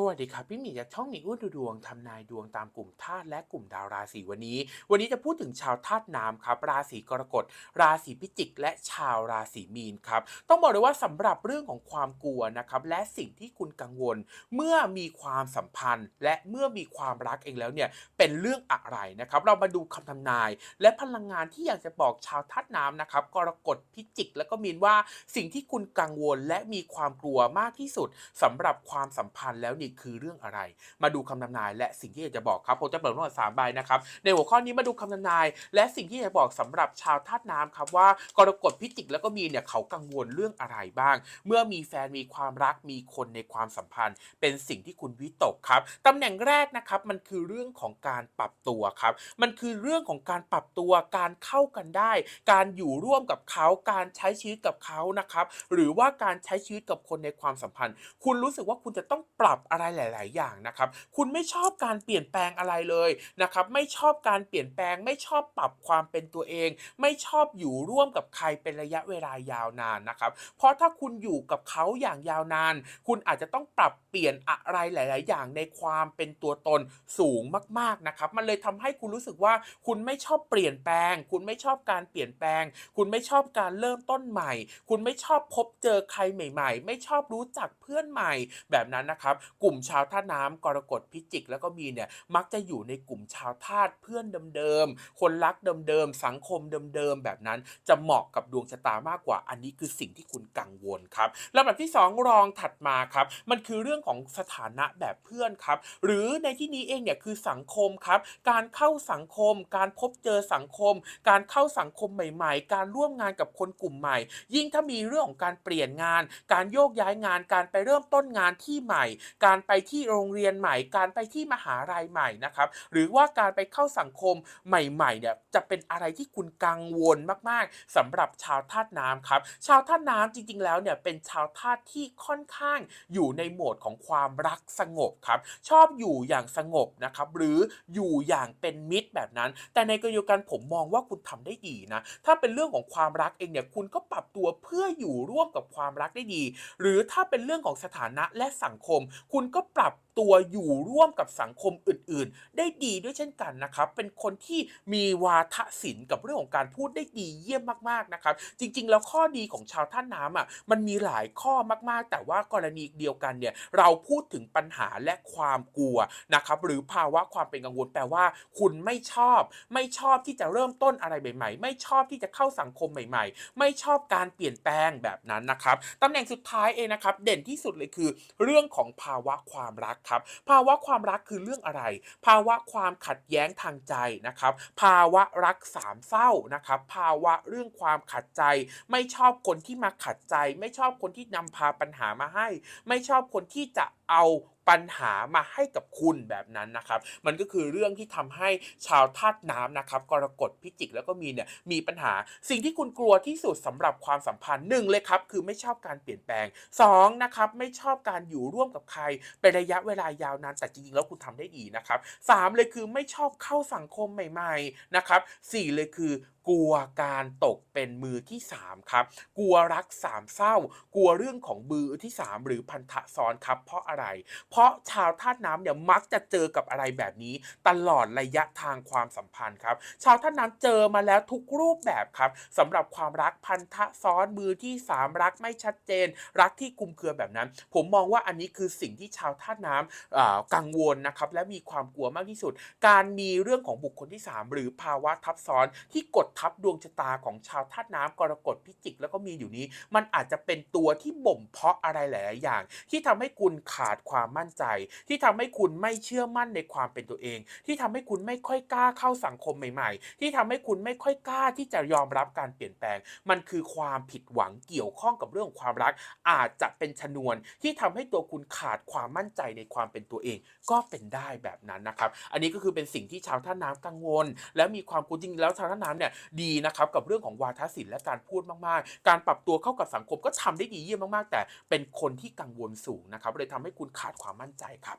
สวัสดีครับ พี่หมีจากช่องหมีอุ้ยดูดวงทำนายดวงตามกลุ่มธาตุและกลุ่มดาวราศีวันนี้ วันนี้จะพูดถึงชาวธาตุน้ำครับ ราศีกรกฎ ราศีพิจิก และชาวราศีมีนครับ ต้องบอกเลยว่าสำหรับเรื่องของความกลัวนะครับ และสิ่งที่คุณกังวล เมื่อมีความสัมพันธ์ และเมื่อมีความรักเองแล้วเนี่ย เป็นเรื่องอะไรนะครับ เรามาดูคำทำนาย และพลังงานที่อยากจะบอกชาวธาตุน้ำนะครับ กรกฎ พิจิก และก็มีนว่า สิ่งที่คุณกังวลและมีความกลัวมากที่สุดสำหรับความสัมพันธ์แล้วนี่คือเรื่องอะไร มาดูคำทำนาย และสิ่งที่อยากจะบอกครับผมจะเปิดทั้งหมดสามใบนะครับในหัวข้อนี้มาดูคำทำนาย และสิ่งที่อยากจะบอกสำหรับชาวธาตุน้ำครับว่ากรกฎพิจิกแล้วก็มีเนี่ยเขากังวลเรื่องอะไรบ้าง เมื่อมีแฟนมีความรักมีคนในความสัมพันธ์ เป็นสิ่งที่คุณวิตกครับตำแหน่งแรกนะครับมันคือเรื่องของการปรับตัวครับ มันคือเรื่องของการปรับตัวการเข้ากันได้ การอยู่ร่วมกับเขาการใช้ชีวิตกับเขานะครับหรือว่าการใช้ชีวิตกับคนในความสัมพันธ์ คุณรู้สึกว่าคุณจะต้องปรับอะอะไรหลาย ๆ อย่างนะครับ คุณไม่ชอบการเปลี่ยนแปลงอะไรเลยนะครับ ไม่ชอบการเปลี่ยนแปลง ไม่ชอบปรับความเป็นตัวเอง ไม่ชอบอยู่ร่วมกับใครเป็นระยะเวลายาวนานนะครับ เพราะถ้าคุณอยู่กับเขาอย่างยาวนาน คุณอาจจะต้องปรับเปลี่ยนอะไรหลาย ๆ อย่างในความเป็นตัวตนสูงมาก ๆ นะครับ มันเลยทำให้คุณรู้สึกว่าคุณไม่ชอบเปลี่ยนแปลง คุณไม่ชอบการเปลี่ยนแปลง คุณไม่ชอบการเริ่มต้นใหม่ คุณไม่ชอบพบเจอใครใหม่ ๆ ไม่ชอบรู้จักเพื่อนใหม่แบบนั้นนะครับกลุ่มชาวท่าน้ำกรกฎพิจิก แล้วก็มีเนี่ยมักจะอยู่ในกลุ่มชาวธาตุเพื่อนเดิมๆคนรักเดิมๆสังคมเดิมๆแบบนั้น จะเหมาะกับดวงชะตามากกว่า อันนี้คือสิ่งที่คุณกังวลครับลำดับที่ 2 รองถัดมาครับ มันคือเรื่องของสถานะแบบเพื่อนครับ หรือในที่นี้เองเนี่ยคือสังคมครับ การเข้าสังคม การพบเจอสังคม การเข้าสังคมใหม่ๆ การร่วมงานกับคนกลุ่มใหม่ ยิ่งถ้ามีเรื่องของการเปลี่ยนงาน การโยกย้ายงาน การไปเริ่มต้นงานที่ใหม่กการไปที่โรงเรียนใหม่ การไปที่มหาลัยใหม่นะครับ หรือว่าการไปเข้าสังคมใหม่ๆเนี่ยจะเป็นอะไรที่คุณกังวลมากๆสำหรับชาวธาตุน้ำครับ ชาวธาตุน้ำจริง ๆ แล้วเนี่ยเป็นชาวธาตุที่ค่อนข้างอยู่ในโหมดของความรักสงบครับชอบอยู่อย่างสงบนะครับหรืออยู่อย่างเป็นมิตรแบบนั้น แต่ในกรณีกันผมมองว่าคุณทำได้ดีนะถ้าเป็นเรื่องของความรักเองเนี่ยคุณก็ปรับตัวเพื่ออยู่ร่วมกับความรักได้ดี หรือถ้าเป็นเรื่องของสถานะและสังคมคุณณก็ปรับ ตัวอยู่ร่วมกับสังคมอื่นๆ ได้ดีด้วยเช่นกันนะครับ เป็นคนที่มีวาทศิลป์กับเรื่องของการพูดได้ดีเยี่ยมมากๆนะครับ จริงๆ แล้วข้อดีของชาวท่าน้ำอะมันมีหลายข้อมากๆ แต่ว่ากรณีเดียวกันเนี่ยเราพูดถึงปัญหาและความกลัวนะครับหรือภาวะความเป็นกังวลแปลว่า คุณไม่ชอบ ไม่ชอบที่จะเริ่มต้นอะไรใหม่ๆ ไม่ชอบที่จะเข้าสังคมใหม่ ๆ ไม่ชอบการเปลี่ยนแปลงแบบนั้นนะครับตำแหน่งสุดท้ายเองนะครับเด่นที่สุดเลยคือ เรื่องของภาวะความรักครับภาวะความรักคือเรื่องอะไร ภาวะความขัดแย้งทางใจนะครับ ภาวะรักสามเศร้านะครับ ภาวะเรื่องความขัดใจ ไม่ชอบคนที่มาขัดใจ ไม่ชอบคนที่นำพาปัญหามาให้ ไม่ชอบคนที่จะเอา ปัญหามาให้กับคุณแบบนั้นนะครับ มันก็คือเรื่องที่ทำให้ชาวธาตุน้ำนะครับกรกฎพิจิกแล้วก็มีเนี่ยมีปัญหาสิ่งที่คุณกลัวที่สุดสำหรับความสัมพันธ์หนึ่งเลยครับคือไม่ชอบการเปลี่ยนแปลงสองนะครับไม่ชอบการอยู่ร่วมกับใครเป็นระยะเวลายาวนานแต่จริงๆแล้วคุณทำได้ดีนะครับสามเลยคือไม่ชอบเข้าสังคมใหม่ ๆนะครับสี่เลยคือ กลัวการตกเป็นมือที่สามครับกลัวรักสามเศร้า กลัวเรื่องของมือที่สามหรือพันธะซ้อนครับ เพราะอะไร เพราะชาวธาตุน้ำเนี่ยมักจะเจอกับอะไรแบบนี้ ตลอดระยะทางความสัมพันธ์ครับ ชาวธาตุน้ำเจอมาแล้วทุกรูปแบบครับสำหรับความรักพันธะซ้อนมือที่สามรักไม่ชัดเจน รักที่คุมเครือแบบนั้น ผมมองว่าอันนี้คือสิ่งที่ชาวธาตุน้ำกังวลนะครับและมีความกลัวมากที่สุด การมีเรื่องของบุคคลที่ 3 หรือภาวะทับซ้อนที่กดทับดวงชะตาของชาวธาตุน้ำกรกฎพิจิก แล้วก็มีอยู่นี้ มันอาจจะเป็นตัวที่บ่มเพาะอะไรหลายอย่าง ที่ทำให้คุณขาดความมั่นใจ ที่ทำให้คุณไม่เชื่อมั่นในความเป็นตัวเอง ที่ทำให้คุณไม่ค่อยกล้าเข้าสังคมใหม่ ๆ ที่ทำให้คุณไม่ค่อยกล้าที่จะยอมรับการเปลี่ยนแปลง มันคือความผิดหวังเกี่ยวข้องกับเรื่องความรัก อาจจะเป็นชนวนที่ทำให้ตัวคุณขาดความมั่นใจในความเป็นตัวเอง ก็เป็นได้แบบนั้นนะครับ อันนี้ก็คือเป็นสิ่งที่ชาวท่าน้ำกังวล และมีความกลัวจริงๆแล้วชาวท่าน้ำเนี่ยดีนะครับกับเรื่องของวาทศิลป์และการพูดมากๆ การปรับตัวเข้ากับสังคมก็ทำได้ดีเยี่ยมมากๆ แต่เป็นคนที่กังวลสูงนะครับเลยทำให้คุณขาดความมั่นใจครับ